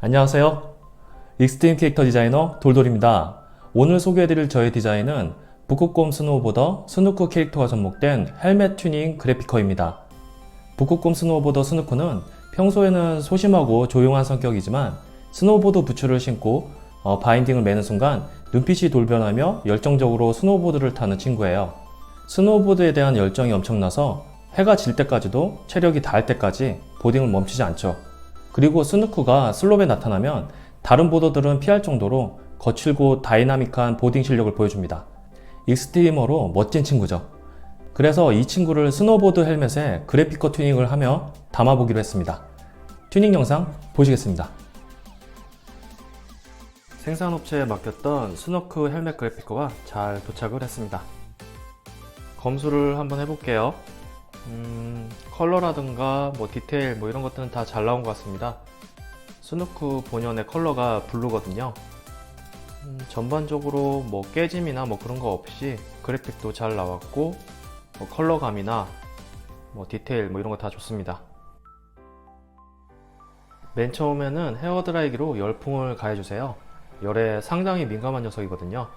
안녕하세요. 익스트림 캐릭터 디자이너 돌돌입니다. 오늘 소개해드릴 저의 디자인은 북극곰 스노우보더 스누크 캐릭터가 접목된 헬멧 튜닝 그래피커입니다. 북극곰 스노우보더 스누크는 평소에는 소심하고 조용한 성격이지만 스노우보드 부츠를 신고 어, 바인딩을 매는 순간 눈빛이 돌변하며 열정적으로 스노우보드를 타는 친구예요. 스노우보드에 대한 열정이 엄청나서 해가 질 때까지도 체력이 닿을 때까지 보딩을 멈추지 않죠. 그리고 스누크가 슬롭에 나타나면 다른 보더들은 피할 정도로 거칠고 다이나믹한 보딩 실력을 보여줍니다. 익스트리머로 멋진 친구죠. 그래서 이 친구를 스노보드 헬멧에 그래피커 튜닝을 하며 담아보기로 했습니다. 튜닝 영상 보시겠습니다. 생산업체에 맡겼던 스노크 헬멧 그래피커가 잘 도착을 했습니다. 검수를 한번 해볼게요. 음, 컬러라든가 뭐 디테일 뭐 이런 것들은 다 잘 나온 것 같습니다. 스누크 본연의 컬러가 블루거든요. 음, 전반적으로 뭐 깨짐이나 뭐 그런 거 없이 그래픽도 잘 나왔고 뭐 컬러감이나 뭐 디테일 뭐 이런 거 다 좋습니다. 맨 처음에는 헤어 드라이기로 열풍을 가해주세요. 열에 상당히 민감한 녀석이거든요.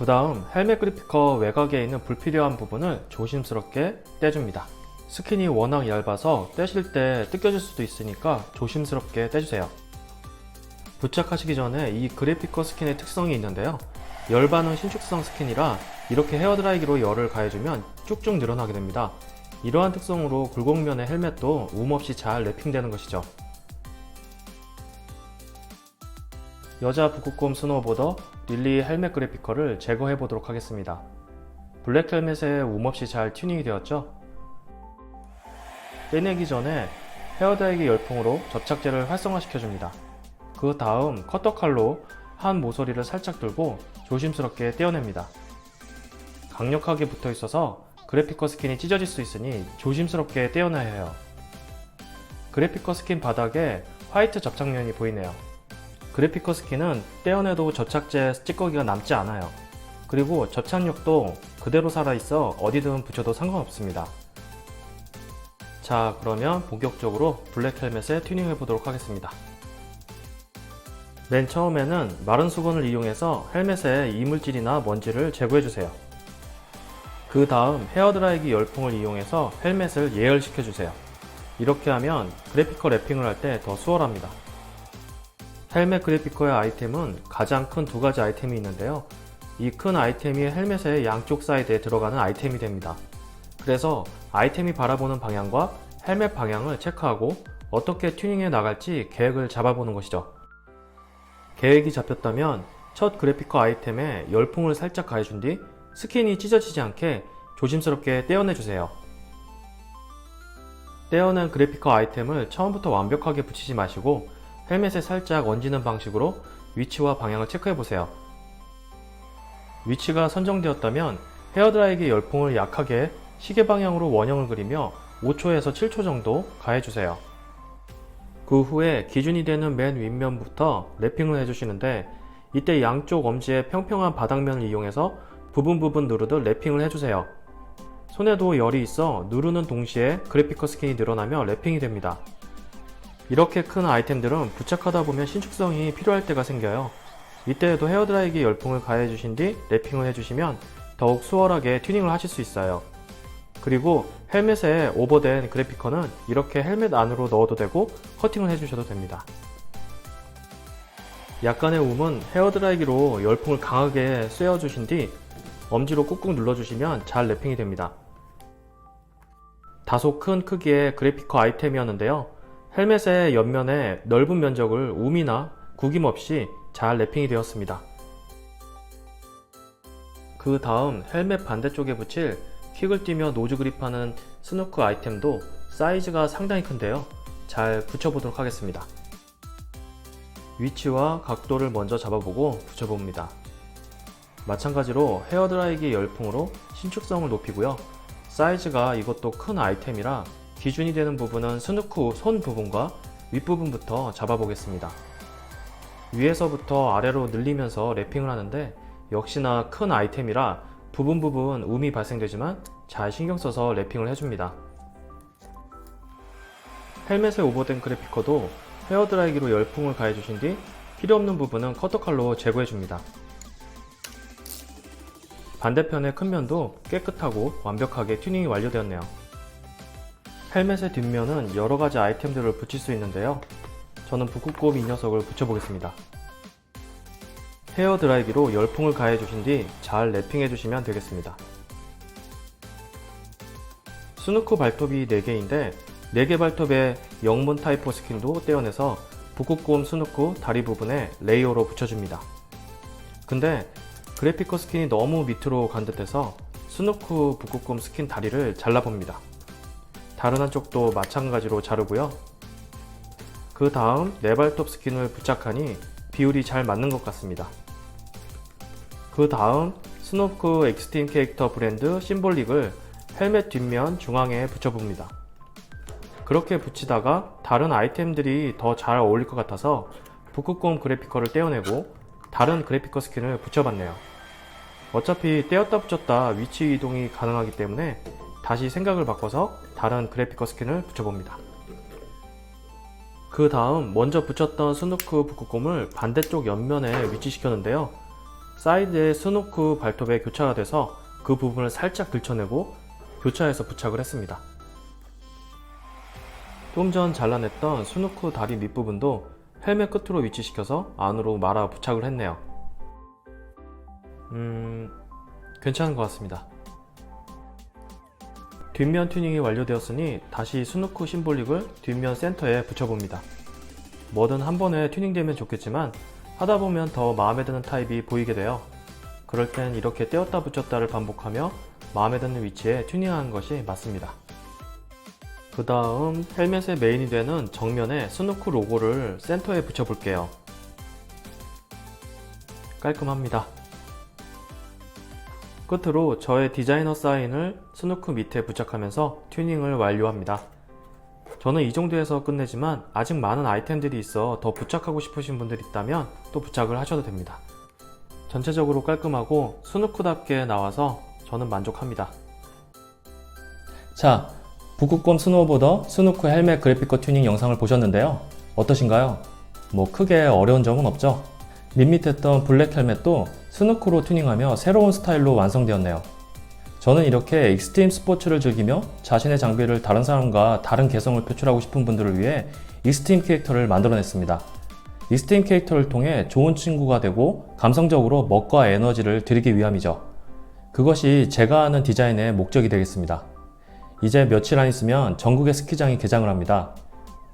그 다음 헬멧 그래피커 외곽에 있는 불필요한 부분을 조심스럽게 떼줍니다. 스킨이 워낙 얇아서 떼실 때 뜯겨질 수도 있으니까 조심스럽게 떼주세요. 부착하시기 전에 이 그래피커 스킨의 특성이 있는데요. 열 반응 신축성 스킨이라 이렇게 헤어드라이기로 열을 가해주면 쭉쭉 늘어나게 됩니다. 이러한 특성으로 굴곡면의 헬멧도 움 없이 잘 랩핑되는 것이죠. 여자 북극곰 스노우보더 릴리 헬멧 그래피커를 제거해 보도록 하겠습니다. 블랙 헬멧에 움 없이 잘 튜닝이 되었죠? 떼내기 전에 헤어드라이기 열풍으로 접착제를 활성화시켜 줍니다. 그 다음 커터칼로 한 모서리를 살짝 들고 조심스럽게 떼어냅니다. 강력하게 붙어 있어서 그래피커 스킨이 찢어질 수 있으니 조심스럽게 떼어내야 해요. 그래피커 스킨 바닥에 화이트 접착면이 보이네요. 그래피커 스킨은 떼어내도 접착제 찌꺼기가 남지 않아요. 그리고 접착력도 그대로 살아있어 어디든 붙여도 상관없습니다. 자, 그러면 본격적으로 블랙 헬멧에 튜닝해 보도록 하겠습니다. 맨 처음에는 마른 수건을 이용해서 헬멧의 이물질이나 먼지를 제거해 주세요. 그 다음 헤어드라이기 열풍을 이용해서 헬멧을 예열시켜 주세요. 이렇게 하면 그래피커 랩핑을 할 때 더 수월합니다. 헬멧 그래피커의 아이템은 가장 큰 두 가지 아이템이 있는데요. 이 큰 아이템이 헬멧의 양쪽 사이드에 들어가는 아이템이 됩니다. 그래서 아이템이 바라보는 방향과 헬멧 방향을 체크하고 어떻게 튜닝해 나갈지 계획을 잡아보는 것이죠. 계획이 잡혔다면 첫 그래피커 아이템에 열풍을 살짝 가해준 뒤 스킨이 찢어지지 않게 조심스럽게 떼어내 주세요. 떼어낸 그래피커 아이템을 처음부터 완벽하게 붙이지 마시고 헬멧에 살짝 얹는 방식으로 위치와 방향을 체크해 보세요. 위치가 선정되었다면 헤어드라이기 열풍을 약하게 시계 방향으로 원형을 그리며 5초에서 7초 정도 가해주세요. 그 후에 기준이 되는 맨 윗면부터 랩핑을 해주시는데 이때 양쪽 엄지의 평평한 바닥면을 이용해서 부분 부분 누르듯 랩핑을 해주세요. 손에도 열이 있어 누르는 동시에 그래피커 스킨이 늘어나며 랩핑이 됩니다. 이렇게 큰 아이템들은 부착하다 보면 신축성이 필요할 때가 생겨요. 이때에도 헤어드라이기 열풍을 가해주신 뒤 랩핑을 해주시면 더욱 수월하게 튜닝을 하실 수 있어요. 그리고 헬멧에 오버된 그래피커는 이렇게 헬멧 안으로 넣어도 되고 커팅을 해주셔도 됩니다. 약간의 움은 헤어드라이기로 열풍을 강하게 쐬어주신 뒤 엄지로 꾹꾹 눌러주시면 잘 랩핑이 됩니다. 다소 큰 크기의 그래피커 아이템이었는데요. 헬멧의 옆면에 넓은 면적을 움이나 구김 없이 잘 랩핑이 되었습니다. 그 다음 헬멧 반대쪽에 붙일 킥을 뛰며 노즈 그립하는 스누크 아이템도 사이즈가 상당히 큰데요. 잘 붙여보도록 하겠습니다. 위치와 각도를 먼저 잡아보고 붙여봅니다. 마찬가지로 헤어드라이기 열풍으로 신축성을 높이고요. 사이즈가 이것도 큰 아이템이라 기준이 되는 부분은 스누크 손 부분과 윗부분부터 잡아보겠습니다. 위에서부터 아래로 늘리면서 랩핑을 하는데 역시나 큰 아이템이라 부분 부분 음이 발생되지만 잘 신경 써서 랩핑을 해줍니다. 헬멧에 오버된 그래피커도 헤어드라이기로 열풍을 가해주신 뒤 필요 없는 부분은 커터칼로 제거해줍니다. 반대편의 큰 면도 깨끗하고 완벽하게 튜닝이 완료되었네요. 헬멧의 뒷면은 여러가지 아이템들을 붙일 수 있는데요. 저는 북극곰 이 녀석을 붙여보겠습니다. 헤어 드라이기로 열풍을 가해주신 뒤 잘 랩핑해주시면 되겠습니다. 스누크 발톱이 4개인데 4개 발톱에 영문 타이포 스킨도 떼어내서 북극곰 스누크 다리 부분에 레이어로 붙여줍니다. 근데 그래피커 스킨이 너무 밑으로 간 듯해서 스누크 북극곰 스킨 다리를 잘라봅니다. 다른 한쪽도 마찬가지로 자르고요. 그 다음 네 발톱 스킨을 부착하니 비율이 잘 맞는 것 같습니다. 그 다음 스노크 엑스트림 캐릭터 브랜드 심볼릭을 헬멧 뒷면 중앙에 붙여봅니다. 그렇게 붙이다가 다른 아이템들이 더 잘 어울릴 것 같아서 북극곰 그래피커를 떼어내고 다른 그래피커 스킨을 붙여봤네요. 어차피 떼었다 붙였다 위치 이동이 가능하기 때문에 다시 생각을 바꿔서 다른 그래피커 스킨을 붙여봅니다. 그 다음 먼저 붙였던 스누크 북극곰을 반대쪽 옆면에 위치시켰는데요. 사이드에 스누크 발톱에 교차가 돼서 그 부분을 살짝 들쳐내고 교차해서 부착을 했습니다. 좀 전 잘라냈던 스누크 다리 밑부분도 헬멧 끝으로 위치시켜서 안으로 말아 부착을 했네요. 음, 괜찮은 것 같습니다. 뒷면 튜닝이 완료되었으니 다시 스누크 심볼릭을 뒷면 센터에 붙여봅니다. 뭐든 한 번에 튜닝되면 좋겠지만 하다 보면 더 마음에 드는 타입이 보이게 돼요. 그럴 땐 이렇게 떼었다 붙였다를 반복하며 마음에 드는 위치에 튜닝하는 것이 맞습니다. 그 다음 헬멧의 메인이 되는 정면에 스누크 로고를 센터에 붙여볼게요. 깔끔합니다. 끝으로 저의 디자이너 사인을 스누크 밑에 부착하면서 튜닝을 완료합니다. 저는 이 정도에서 끝내지만 아직 많은 아이템들이 있어 더 부착하고 싶으신 분들 있다면 또 부착을 하셔도 됩니다. 전체적으로 깔끔하고 스누크답게 나와서 저는 만족합니다. 자, 북극곰 스노우보더 스누크 헬멧 그래피커 튜닝 영상을 보셨는데요. 어떠신가요? 뭐 크게 어려운 점은 없죠? 밋밋했던 블랙 헬멧도 스누크로 튜닝하며 새로운 스타일로 완성되었네요. 저는 이렇게 익스트림 스포츠를 즐기며 자신의 장비를 다른 사람과 다른 개성을 표출하고 싶은 분들을 위해 익스트림 캐릭터를 만들어냈습니다. 익스트림 캐릭터를 통해 좋은 친구가 되고 감성적으로 먹과 에너지를 드리기 위함이죠. 그것이 제가 하는 디자인의 목적이 되겠습니다. 이제 며칠 안 있으면 전국의 스키장이 개장을 합니다.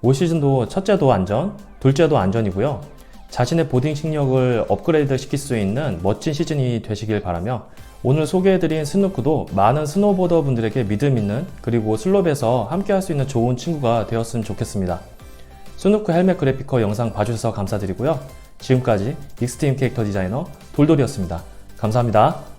올 시즌도 첫째도 안전, 둘째도 안전이고요. 자신의 보딩 실력을 업그레이드 시킬 수 있는 멋진 시즌이 되시길 바라며 오늘 소개해드린 스누크도 많은 스노보더 분들에게 믿음 있는 그리고 슬롭에서 함께 할 수 있는 좋은 친구가 되었으면 좋겠습니다. 스누크 헬멧 그래피커 영상 봐주셔서 감사드리고요. 지금까지 익스트림 캐릭터 디자이너 돌돌이었습니다. 감사합니다.